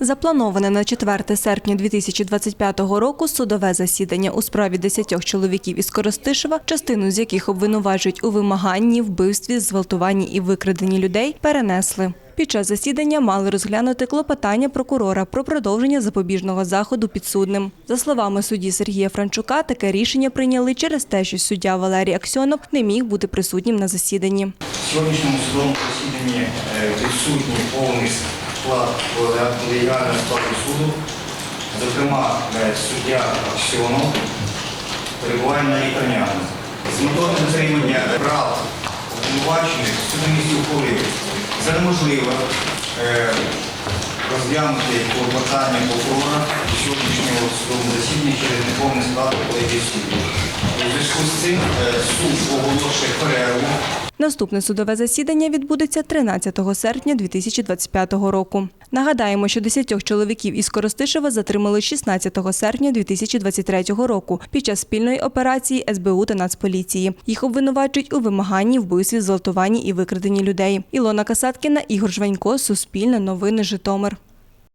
Заплановане на 4 серпня 2025 року судове засідання у справі 10 чоловіків із Коростишева, частину з яких обвинувачують у вимаганні, вбивстві, зґвалтуванні і викраденні людей, перенесли. Під час засідання мали розглянути клопотання прокурора про продовження запобіжного заходу підсудним. За словами судді Сергія Франчука, таке рішення прийняли через те, що суддя Валерій Аксьонов не міг бути присутнім на засіданні. В сьогоднішньому судовому засіданні е, відсутній повний склад колегіального складу суду. Зокрема, е, суддя Аксьонов перебуває на лікарняному. З метою дотримання прав обвинувачених суд місті ухвалив за неможливо е, розглянути клопотання прокурора сьогоднішнього судовому засіданні через неповний склад колегії суддів. У зв'язку з цим е, суд оголошує перерву Наступне судове засідання відбудеться 13 серпня 2025 року. Нагадаємо, що 10 чоловіків із Коростишева затримали 16 серпня 2023 року під час спільної операції СБУ та Нацполіції. Їх обвинувачують у вимаганні, вбивстві, зґвалтуванні і викраденні людей. Ілона Касаткіна, Ігор Жванько, Суспільне, Новини, Житомир.